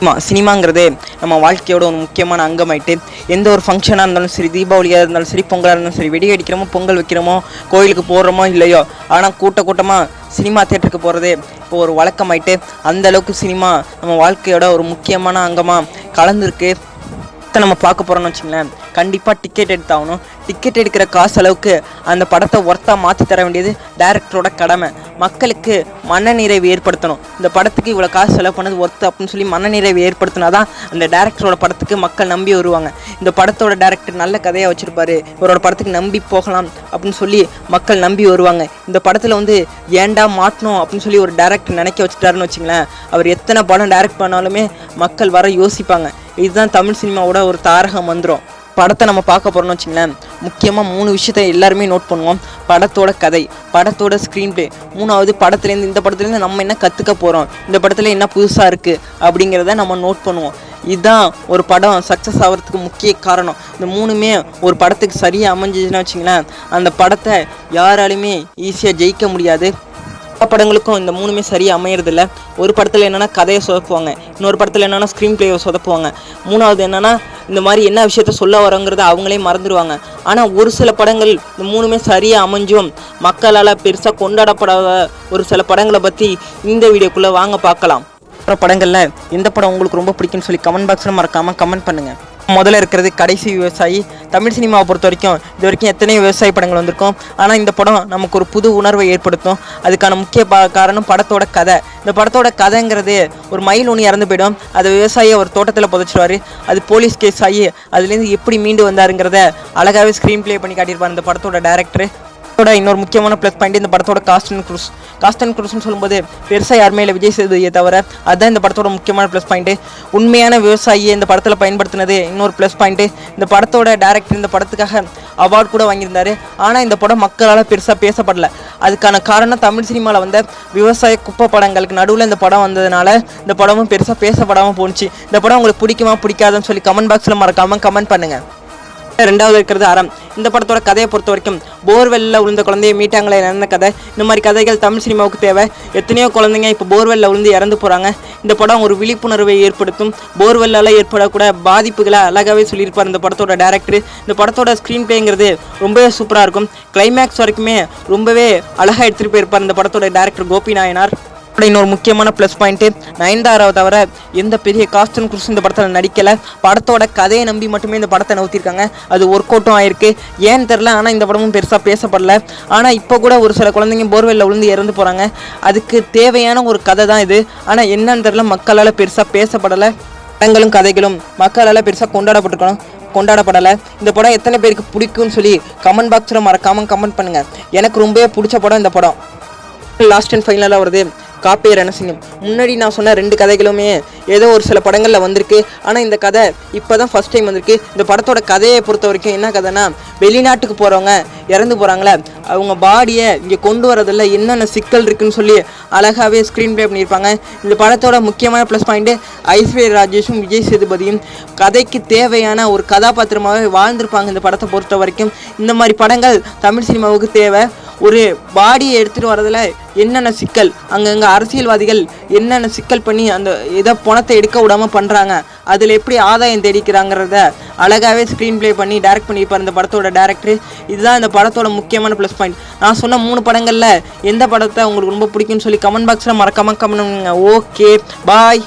Cinema சினிமாங்கிறது நம்ம வாழ்க்கையோட ஒரு முக்கியமான அங்கமாயிட்டு எந்த ஒரு ஃபங்க்ஷனாக இருந்தாலும் சரி தீபாவளியாக இருந்தாலும் சரி பொங்கலாக இருந்தாலும் சரி வெடி அடிக்கிறோமோ பொங்கல் வைக்கிறோமோ கோயிலுக்கு போடுறோமோ இல்லையோ ஆனால் கூட்ட கூட்டமாக சினிமா தேட்டருக்கு போகிறது இப்போ ஒரு வழக்கமாயிட்டு அந்த அளவுக்கு சினிமா நம்ம வாழ்க்கையோட ஒரு முக்கியமான அங்கமாக கலந்துருக்கு. நம்ம பார்க்க போகிறோம்னு வச்சுங்களேன். கண்டிப்பாக டிக்கெட் எடுத்தாகணும். டிக்கெட் எடுக்கிற காசு அளவுக்கு அந்த படத்தை ஒர்த்தாக மாற்றி தர வேண்டியது டேரக்டரோட கடமை. மக்களுக்கு மனநிறைவு ஏற்படுத்தணும். இந்த படத்துக்கு இவ்வளோ காசு செலவு பண்ணது ஒர்த்து அப்படின்னு சொல்லி மனநிறைவு ஏற்படுத்தினா தான் அந்த டேரக்டரோட படத்துக்கு மக்கள் நம்பி வருவாங்க. இந்த படத்தோட டேரக்டர் நல்ல கதையாக வச்சுருப்பாரு. இவரோட படத்துக்கு நம்பி போகலாம் அப்படின்னு சொல்லி மக்கள் நம்பி வருவாங்க. இந்த படத்தில் வந்து ஏண்டா மாட்டணும் அப்படின்னு சொல்லி ஒரு டேரக்டர் நினைக்க வச்சுட்டாருன்னு வச்சுங்களேன். அவர் எத்தனை படம் டேரக்ட் பண்ணாலுமே மக்கள் வர யோசிப்பாங்க. இதுதான் தமிழ் சினிமாவோட ஒரு தாரக மந்திரம். படத்தை நம்ம பார்க்க போகிறோம்னு வச்சுங்களேன் முக்கியமாக மூணு விஷயத்தை எல்லாருமே நோட் பண்ணுவோம். படத்தோட கதை படத்தோட ஸ்க்ரீன் ப்ளே மூணாவது படத்துலேருந்து இந்த படத்துலேருந்து நம்ம என்ன கற்றுக்க போகிறோம் இந்த படத்தில் என்ன புதுசாக இருக்குது அப்படிங்கிறத நம்ம நோட் பண்ணுவோம். இதுதான் ஒரு படம் சக்ஸஸ் ஆகிறதுக்கு முக்கிய காரணம். இந்த மூணுமே ஒரு படத்துக்கு சரியாக அமைஞ்சிச்சுன்னா வச்சுங்களேன் அந்த படத்தை யாராலையுமே ஈஸியாக ஜெயிக்க முடியாது. படங்களுக்கும் இந்த மூணுமே சரியாக அமையறதில்ல. ஒரு படத்தில் என்னென்னா கதையை சொதப்புவாங்க. இன்னொரு படத்தில் என்னென்னா ஸ்க்ரீன் பிளேயை சொதப்புவாங்க. மூணாவது என்னென்னா இந்த மாதிரி என்ன விஷயத்த சொல்ல வரோங்கிறத அவங்களே மறந்துடுவாங்க ஆனால் ஒரு சில படங்கள் இந்த மூணுமே சரியாக அமைஞ்சும். மக்களால் பெருசாக கொண்டாடப்படாத ஒரு சில படங்களை பற்றி இந்த வீடியோக்குள்ளே வாங்க பார்க்கலாம். அப்புறம் படங்களில் எந்த படம் உங்களுக்கு ரொம்ப பிடிக்கும்னு சொல்லி கமெண்ட் பாக்ஸில் மறக்காமல் கமெண்ட் பண்ணுங்கள் முதல்ல இருக்கிறது கடைசி விவசாயி. தமிழ் சினிமாவை பொறுத்த வரைக்கும் இது வரைக்கும் எத்தனையோ விவசாய படங்கள் வந்திருக்கும். ஆனால் இந்த படம் நமக்கு ஒரு புது உணர்வை ஏற்படுத்தும். அதுக்கான முக்கிய காரணம் படத்தோட கதை. இந்த படத்தோட கதைங்கிறது ஒரு மயில் ஒன்று இறந்து போயிடும். அது விவசாயி ஒரு தோட்டத்தில் புதைச்சிருவாரு. அது போலீஸ் கேஸ் ஆகி அதுலேருந்து எப்படி மீண்டு வந்தாருங்கிறத அழகாகவே ஸ்க்ரீன் ப்ளே பண்ணி காட்டியிருப்பார் இந்த படத்தோட டேரக்டர் படத்தோட இன்னொரு முக்கியமான ப்ளஸ் பாயிண்ட் இந்த படத்தோட cast and crews cast and க்ரூஸ்னு சொல்லும்போது பெருசாக யாருமே இல்லை விஜய் சேதுபதியை தவிர அதுதான் இந்த படத்தோட முக்கியமான ப்ளஸ் பாயிண்ட்டு உண்மையான விவசாயியை இந்த படத்தில் பயன்படுத்தினது இன்னொரு ப்ளஸ் பாயிண்ட்டு இந்த படத்தோட டேரக்டர் இந்த படத்துக்காக அவார்ட் கூட வாங்கியிருந்தாரு. ஆனால் இந்த படம் மக்களால் பெருசாக பேசப்படல. அதுக்கான காரணம் தமிழ் சினிமாவில் வந்த விவசாய குப்பை படங்களுக்கு நடுவில் இந்த படம் வந்ததுனால இந்த படமும் பெருசாக பேசப்படாமல் போணுச்சு. இந்த படம் உங்களுக்கு பிடிக்குமா பிடிக்காதுன்னு சொல்லி கமெண்ட் பாக்ஸில் மறக்காமல் கமெண்ட் பண்ணுங்கள் ரெண்டாவது இருக்கிறது அறம். இந்த படத்தோட கதையை பொறுத்த வரைக்கும் போர்வெல்லில் உளுந்த குழந்தைய மீட்டாங்களே நடந்த கதை. இந்த மாதிரி கதைகள் தமிழ் சினிமாவுக்கு தேவை. எத்தனையோ குழந்தைங்க இப்போ போர்வெல்லில் விழுந்து இறந்து போகிறாங்க இந்த படம் ஒரு விழிப்புணர்வை ஏற்படுத்தும். போர்வெல்லால் ஏற்படக்கூட பாதிப்புகளை அழகாகவே சொல்லியிருப்பார் இந்த படத்தோட டேரக்டர் இந்த படத்தோட ஸ்க்ரீன் பிளேங்கிறது ரொம்பவே சூப்பராக இருக்கும். கிளைமேக்ஸ் வரைக்குமே ரொம்பவே அழகாக எடுத்துகிட்டு போயிருப்பார் இந்த படத்தோட டேரக்டர் கோபி நாயனார் அப்புறம் இன்னொரு முக்கியமான ப்ளஸ் பாயிண்ட்டு நயன்தாராவை தவிர எந்த பெரிய காஸ்டன் குருஸ் இந்த படத்தில் நடிக்கலை. படத்தோட கதையை நம்பி மட்டுமே இந்த படத்தை நவுத்திருக்காங்க. அது ஒர்க் அவுட்டும் ஆயிருக்கு. ஏன்னு தெரில ஆனால் இந்த படமும் பெருசாக பேசப்படல. ஆனால் இப்போ கூட ஒரு சில குழந்தைங்க போர்வெல்லில் விழுந்து இறந்து போகிறாங்க அதுக்கு தேவையான ஒரு கதை தான் இது. ஆனால் என்னன்னு தெரில மக்களால் பெருசாக பேசப்படலை. படங்களும் கதைகளும் மக்களால் பெருசாக கொண்டாடப்பட்டிருக்கணும். கொண்டாடப்படலை. இந்த படம் எத்தனை பேருக்கு பிடிக்கும்னு சொல்லி கமெண்ட் பாக்ஸில் மறக்காமல் கமெண்ட் பண்ணுங்கள் எனக்கு ரொம்பவே பிடிச்ச படம் இந்த படம். லாஸ்ட் அண்ட் ஃபைனலாக வருது. காப்பே ரணசிங்கம். முன்னாடி நான் சொன்ன ரெண்டு கதைகளுமே ஏதோ ஒரு சில படங்களில் வந்திருக்கு. ஆனால் இந்த கதை இப்போ தான் ஃபஸ்ட் டைம் வந்திருக்கு. இந்த படத்தோட கதையை பொறுத்த வரைக்கும் என்ன கதைனா வெளிநாட்டுக்கு போகிறவங்க இறந்து போகிறாங்களே அவங்க பாடியை இங்கே கொண்டு வரதில் என்னென்ன சிக்கல் இருக்குன்னு சொல்லி அழகாகவே ஸ்க்ரீன் ப்ளே பண்ணியிருப்பாங்க. இந்த படத்தோட முக்கியமான ப்ளஸ் பாயிண்ட்டு ஐஸ்வர்யா ராஜேஷும் விஜய் சேதுபதியும் கதைக்கு தேவையான ஒரு கதாபாத்திரமாகவே வாழ்ந்திருப்பாங்க இந்த படத்தை பொறுத்த வரைக்கும். இந்த மாதிரி படங்கள் தமிழ் சினிமாவுக்கு தேவை. ஒரு பாடியை எடுத்துகிட்டு வரதில் என்னென்ன சிக்கல்? அங்கங்கே அரசியல்வாதிகள் என்னென்ன சிக்கல் பண்ணி அந்த இதை பணத்தை எடுக்க விடாமல் பண்ணுறாங்க அதில் எப்படி ஆதாயம் தேடிக்கிறாங்கிறத அழகாகவே ஸ்க்ரீன் ப்ளே பண்ணி டைரக்ட் பண்ணியிருப்பார் இந்த படத்தோட டேரக்டர் இதுதான் இந்த படத்தோட முக்கியமான ப்ளஸ் பாயிண்ட் நான் சொன்ன மூணு படங்களில் எந்த படத்தை உங்களுக்கு ரொம்ப பிடிக்கும்னு சொல்லி கமெண்ட் பாக்ஸில் மறக்காமல் கமெண்ட் ஓகே பாய்